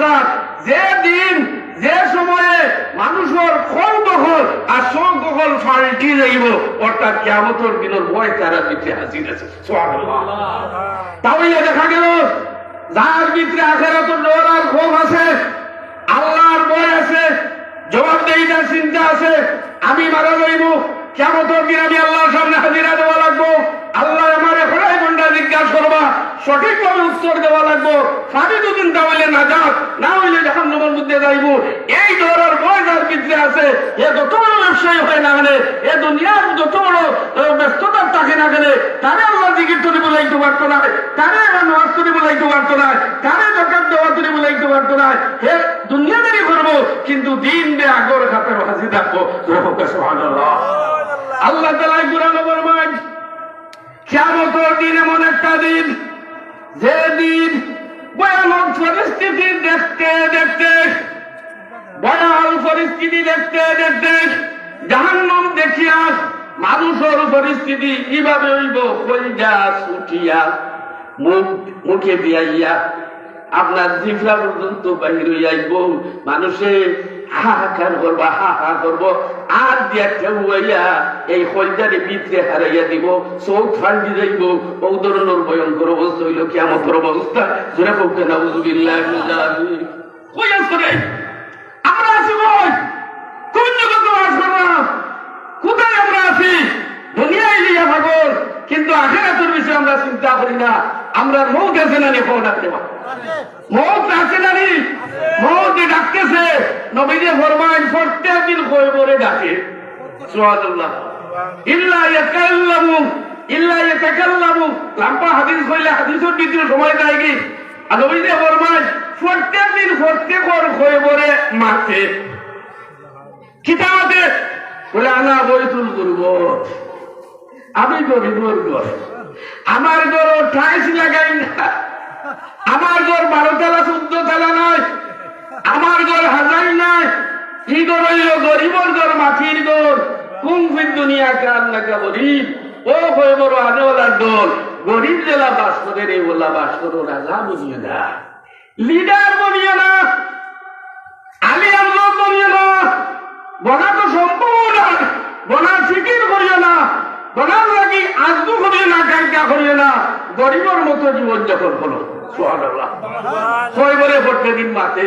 অবস্থা যে দিন যে সময়ে মানুষের খল দখল আর সব দখল ফাল্টি যাইব অর্থাৎ কেমতর দিনের ভয় তারা দিতে হাজির আছে। তাহলে দেখা গেল যার ভিতরে আখেরাত ডর আর ক্ষোভ আছে আল্লাহর ভয় আছে জবাবদেহিতার চিন্তা আছে আমি মারা যাইব কেমতর দিন আমি আল্লাহর সামনে হাজিরা দেওয়া লাগবো। আল্লাহ আমার ঘণ্টা জিজ্ঞাসা করবা সঠিকভাবে উত্তর দেওয়া লাগবো। সারি দুদিন তাহলে না যাক না হইলে যখন নম্বর মধ্যে যাইব। এই ধরার ভয় যার ভিতরে আছে। এ যত বড় ব্যবসায়ী হয় না গেলে এ দুনিয়ার যত বড় ব্যস্ততার থাকে না গেলে তারে আল্লাহ জিকির তরি বলাইতে পারতো না। তারে এবার নামাজ তরি বলাইতে পারতো না। তারে দরকার দেওয়া তরি বলাইতে পারতো না। হে দুনিয়াদারি করব কিন্তু দিন বে আগর খাতের হাসি থাকব আল্লাহ তালাই কোরআন ফরমান দিন এমন একটা দিন, যে দিন ভয়ানক পরিস্থিতি দেখতে দেখতে, ভয়াল পরিস্থিতি দেখতে দেখতে জাহান্নাম দেখিয়া মানুষের পরিস্থিতি কীভাবে হইব, কইজা ছুটিয়া মুখ মুখে দিয়াইয়া। আপনার জিফরা পর্যন্ত বাহির হইয়াইব মানুষে হাহাকার করব হা হা করব আর দিয়া ঠেউয়া এই কলজারে ভিতরে হারাইয়া দিব, চোখ ফান্ডি যাইব। ও ধরনের ভয়ঙ্কর অবস্থা হইল কি আমার অবস্থা। জোরে পড়তে না আমরা আছি কোন জগতে কোথায় আমরা আছি? দুনিয়ায় লিয়া ভাগল কিন্তু আখেরাতের বিষয়ে আমরা চিন্তা করি না। আমরা মৌত আছে না নি ফোন আপনি মৌত না নি? ডাকতেছে নবীদের ফরমান প্রত্যেক দিন কই বলে ডাকে। সুবহানাল্লাহ। ইল্লা ইয়াকাল্লামু, ইল্লা ইয়াতাকাল্লামু। লাম্পা হাদিস কইলে হাদিসের ভিতরে সময় যায় কি? আর নবীদের ফরমান প্রত্যেক দিন প্রত্যেকর কই বলে মাঠে কিতাবে বলে, আনা বইতুল করব আমি গরিবর ঘর আমার ঘর ঠাইস লাগাই না। আমার ঘর বারো তালা, চোদ্দ তালা নয়। আমার ঘর হাজার নাই। কি ঘর হইল গরিবর ঘর মাটির ঘর। কোন ফির দুনিয়া কাল লাগা গরিব? ও হয়ে বড় আনেওয়ালার দল। গরিব জেলা বাস করে রে ওলা বাস করো রাজা বুঝিয়ে না লিডার বনিয়ে না আলি আল্লাহ বনিয়ে না বনা তো সম্ভব না। বনা ফিকির করিও না। বনার লাগি আজদু করিও না কাঙ্কা করিও না। গরিবের মতো জীবন যাপন করো সুবহানাল্লাহ। কইবরে প্রত্যেকদিন মাতে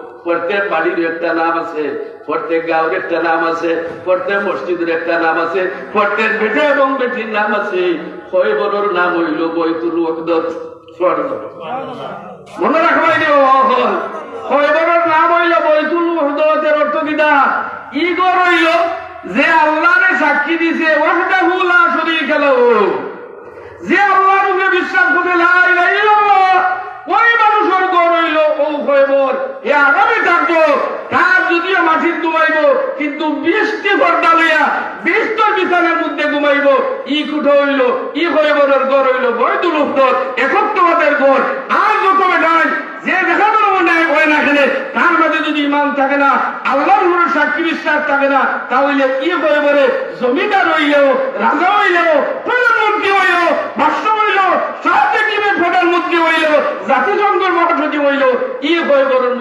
প্রত্যেক বাড়ির একটা নাম আছে, প্রত্যেক গাঁওর একটা নাম আছে, প্রত্যেক মসজিদের একটা নাম আছে, প্রত্যেক বেটে এবং বেটির নাম আছে। খয়বরের নাম হইল বৈতুল ওকদত মনে রাখবাই রে খয়বরের নাম হইল বৈতুল ওকদতের অর্থ কিটা ই গর হইল যে আল্লাহরে সাক্ষী দিছে, ওয়াহদাহু লা শরীকা লাহু। যে আল্লাহর উপরে বিশ্বাস করে লা ইলাহা ওই মানুষের গড় হইল, ও হইবর এ আগামী থাকব, তার যদিও মাটির ঘুমাইব, কিন্তু বৃষ্টি পর্দা লইয়া বৃষ্টর বিছানার মধ্যে ঘুমাইব, ই কুঠো হইল, ই হইবরের গড় হইল, বৈদুল উত্তর একত্রবাদের গড় আর যত বেটাই, যে দেখা পারব ন্যায় হয় না খেলে, তার মাঝে যদি ইমান থাকে না, আল্লাহর উপরে সাক্ষী বিশ্বাস থাকে না, তাহলে কি করে বলে জমিদার হইলেও, রাজা হইলেও, প্রধানমন্ত্রী হইলেও সাহায্য টিমের প্রধানমন্ত্রী হইলেও জাতিসংঘের মহাসচিব হইলেও ই হয়ে বড়ের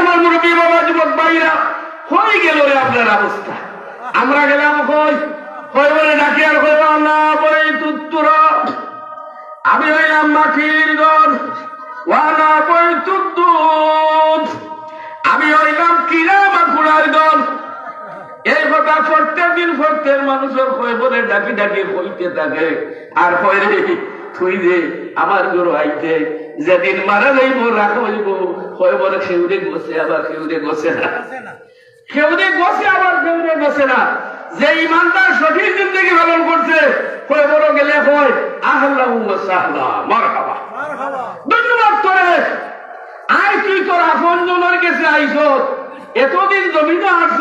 আমার মুরব্বী বাবা যুবক ভাইরা, হয়ে গেল রে আপনার অবস্থা। আমরা গেলাম কই? কই বলে ডাকি আর কই না বই তুত্তুরা। আমি হইলাম ওয়ানা বৈতুদ্দুত আমি হইলাম কিরা বাঁকুড়ার ঘর এই কথা প্রত্যেক দিন প্রত্যেক মানুষের কয়ে বলে, ডাকি ডাকি হইতে থাকে। আর কয় রে তুই যে আমার গরু আইতে যেদিন মারা যাইব রাখ হইব বলে খেউরে আবার খেউরে না। আবার না। যে ইমানদার সঠিক জিন্দগি পালন করছে কয় বড় গেলে আহ্লাহ সাহলা মারহাবা। ধন্যবাদ তোরে। আয় তুই তোর আপন জনের কাছে আইস। এতদিন জমিতে আসছ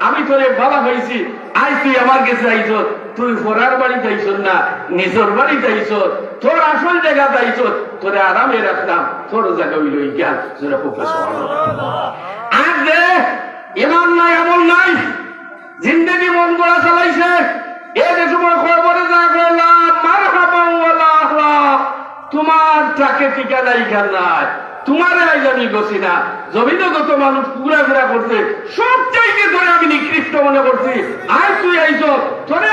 আমি তোরে ভালো হয়েছি আজ তুই আমার কাছে আইছ তুই ফোরার বাড়িতে আইছ না নিজের বাড়িতে আইছ তোর আসল জায়গা আইছ তোরে আরামে রাখলাম। তোর জায়গা হইল জ্ঞান যেটা খুব আর যে এমন নাই এমন নাই। জিন্দগি মন গড়া চালাইছে। এ খবরে তোমার তাকে ঠিকানা ইখান নাই। তোমার আজ আমি গছি না। জমিনগত মানুষ পুরা ফেরা করছে সব চাইতে ধরে আমি নিকৃষ্ট মনে করছি। আর তুই আইছ তোরে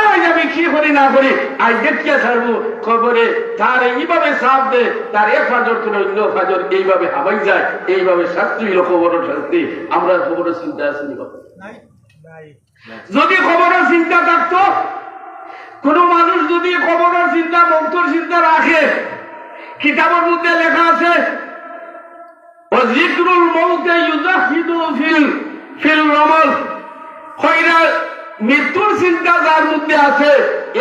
কি করি না করি? আজ দেখিয়া ছাড়বো খবরে তার এইভাবে সাপ দে তার এক ফাজর করে অন্য ফাজর এইভাবে হাবাই যায় এইভাবে শাস্তি হইল খবর শাস্তি। আমরা খবরের চিন্তা আছি নি যদি খবরের চিন্তা থাকতো কোন মানুষ যদি খবরের চিন্তা মুক্তর চিন্তা রাখে কিতাবের মধ্যে লেখা আছে জিক্রুল মৌতে ইউজাহিদু ফিল ফিল রমল। খয়রা মৃত্যুর চিন্তা যার মধ্যে আছে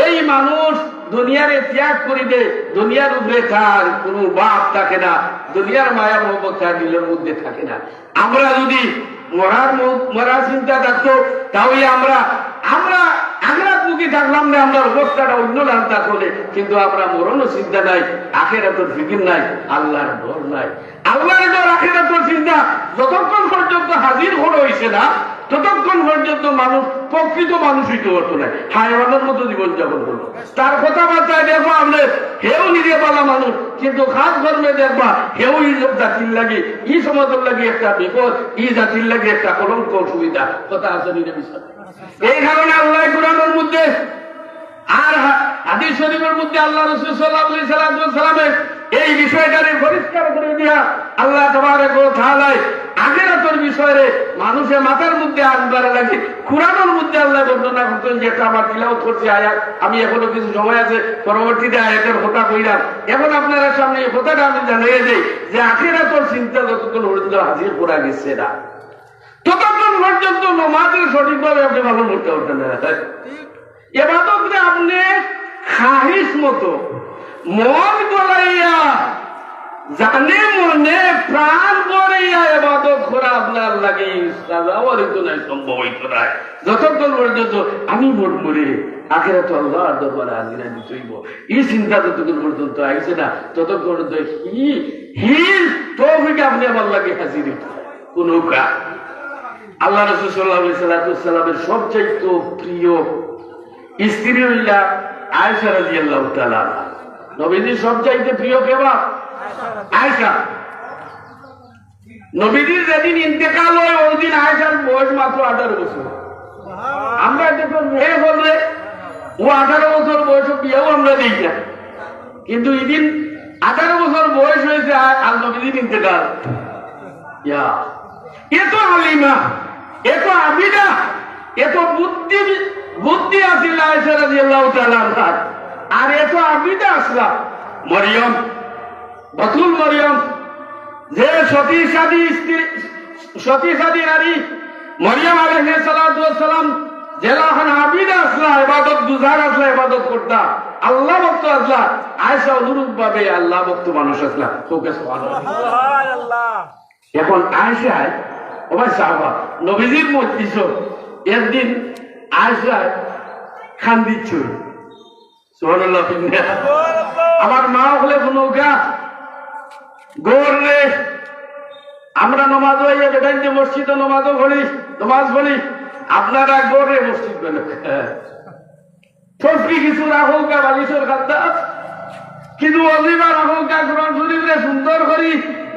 এই মানুষ দুনিয়ারে ত্যাগ করে দে দুনিয়ার উপরে তার কোনো বাপ থাকে না, দুনিয়ার মায়া মোহব্বত তার দিলের মধ্যে থাকে না। আমরা যদি মরার মরার চিন্তা থাকতো, তাহলে আমরা আমরা আমরা মুখে থাকলাম না আমরা অবস্থাটা অন্য রান্তা করে কিন্তু আমরা মরণও চিন্তা নাই, আখেরাতর ফিকির নাই, আল্লাহর ডর নাই। আল্লাহর ডর, আখেরাতর চিন্তা যতক্ষণ পর্যন্ত হাজির হলো হয়েছে না ততক্ষণ পর্যন্ত মানুষ, প্রকৃত মানুষ হইতে পারতো না হায়ওয়ানের মতো জীবন যাপন করল। তার কথাবার্তায় দেখো আপনি হেউ নিজে পালা মানুষ, কিন্তু খাস ধর্মে দেখবা হেউ এই জাতির লাগে, ই সমাজের লাগে একটা বিপদ, ই জাতির লাগে একটা কলঙ্ক সুবিধা কথা আছে নিজে বিষয় এই কারণে আল্লাহ কোরআনের মধ্যে আর হাদিস শরীফের মধ্যে আল্লাহ রসুল সাল্লাহ সাল্লামের এই বিষয়টারে পরিষ্কার করে দিয়া আল্লাহ তোমার আগেরাতর বিষয়ে মানুষে মাথার মধ্যে আনবার লাগে কোরআনের মধ্যে আল্লাহ বর্ণনা করতেন যেটা আমার তিলাও করছে আয়াত, আমি এখনও কিছু সময় আছে, পরবর্তীতে আয়াতের কথা কইলাম। এখন আপনারা সামনে এই কথাটা আমি জানিয়ে যাই যে আখেরাতর চিন্তা যতক্ষণ পর্যন্ত হাজির করা গেছে না, ততক্ষণ পর্যন্ত নমাজের সঠিকভাবে আপনি পালন করতে পারতেন না। এবাদতরে আপনি খাহিস মতো, মন গলাইয়া জানে মনে প্রাণ করিয়া এবাদত করা আপনার লাগে তো নাই, সম্ভব হইতো যতক্ষণ পর্যন্ত আমি মন মরে তো দরবারে এই চিন্তা যতক্ষণ পর্যন্ত আইছে না, ততক্ষণ পর্যন্ত হি হি, তৌফিকে আপনি আমার লাগে হাজির কোন কাজ আল্লাহ রসুল্লাহামের সবচাইতে প্রিয় স্ত্রী হইলা আয়সা রাজি আল্লাহ তালা নবীজির সবচাইতে প্রিয় কেবা আয়সা। নবীজির যেদিন ইন্তেকাল হয় ওই দিন আয়সার বয়স মাত্র আঠারো বছর। আমরা যখন মেয়ে বললে ও আঠারো বছর বয়স বিয়েও আমরা দিই না। কিন্তু এদিন আঠারো বছর বয়স হয়েছে আর নবীজির ইন্তেকাল। ইয়া। এত আলিমা এত আবিদা এত বুদ্ধি বুদ্ধি আছিল আয়েশা রাদিয়াল্লাহু তাআলা আনহা। আর এত আবিদা আসলা মরিয়ম বতুল মরিয়ম যে সতী সাদী স্ত্রী সতী সাদী নারী মরিয়ম ওয়াস সালাম জেলাখান আবিদা আসলা ইবাদত গুজার আসলা ইবাদত করতা। আল্লাহ ভক্ত আসলা আয়েশা অনুরূপ ভাবে আল্লাহ ভক্ত মানুষ আসলা। তোকে এখন আয়সায় ওবার সাহবা নবীজির মজলিস একদিন আয়সায় খান দিচ্ছ সোহানুল্লাহ আমার মা হলে নৌকা গোর আমরা নমাজ হইয়া বেটাই যে মসজিদে নমাজও বলি, নমাজ বলি, আপনারা গৌরে মসজিদ বলে। সবকি কিছু রাখুক বালিশের খাদ্যা কিন্তু অজিবা রাখুক কোরআন শরীফরে সুন্দর করি,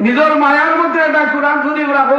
নিজের মায়ার মধ্যে একটা কোরআন শরীফ